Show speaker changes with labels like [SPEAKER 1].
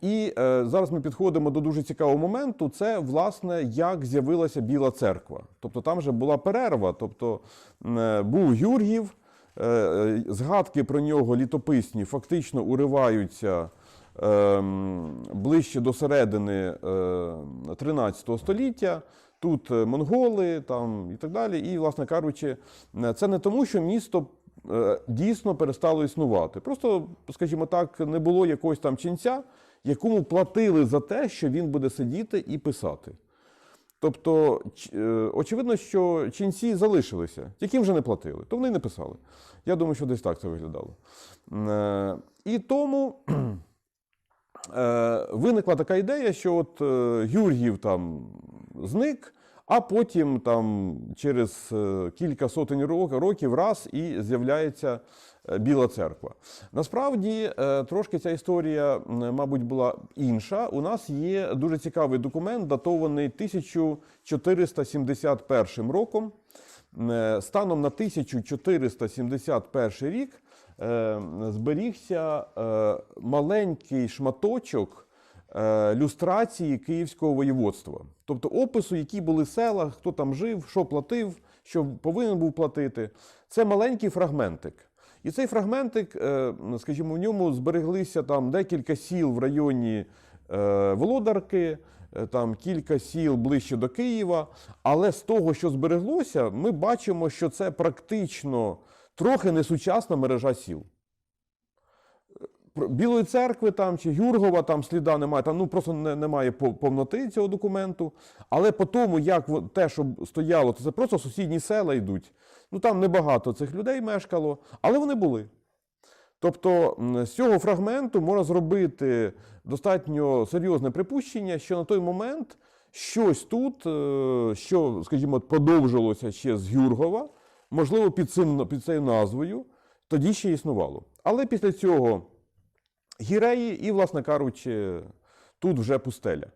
[SPEAKER 1] І е, зараз ми підходимо до дуже цікавого моменту. Це власне як з'явилася Біла церква. Тобто там же була перерва. Тобто е, був Юргів, е, е, згадки про нього літописні фактично уриваються ем, ближче до середини е, 13 століття. Тут е, монголи там, і так далі. І, власне кажучи, е, це не тому, що місто е, дійсно перестало існувати. Просто, скажімо так, не було якогось там ченця, якому платили за те, що він буде сидіти і писати. Тобто, е, очевидно, що ченці залишилися, яким вже не платили, то вони не писали. Я думаю, що десь так це виглядало. Е, І тому е, виникла така ідея, що от е, Юргів там зник, а потім там через е, кілька сотень років раз і з'являється е, Біла церква. Насправді е, трошки ця історія, мабуть, була інша. У нас є дуже цікавий документ, датований 1471 роком. Станом на 1471 рік зберігся маленький шматочок люстрації Київського воєводства, тобто опису, які були села, хто там жив, що платив, що повинен був платити. Це маленький фрагментик. І цей фрагментик, е, скажімо, в ньому збереглися там декілька сіл в районі е, Володарки, е, там кілька сіл ближче до Києва. Але з того, що збереглося, ми бачимо, що це практично трохи несучасна мережа сіл. Білої церкви там чи Юргова там сліда немає, там ну просто не, немає повноти цього документу. Але по тому, як те, що стояло, то це просто сусідні села йдуть. Ну там небагато цих людей мешкало, але вони були. Тобто з цього фрагменту можна зробити достатньо серйозне припущення, що на той момент щось тут, е, що, скажімо, продовжилося ще з Юргова, можливо, під, цим, під цією назвою, тоді ще існувало. Але після цього гіреї і, власне кажучи, тут вже пустеля.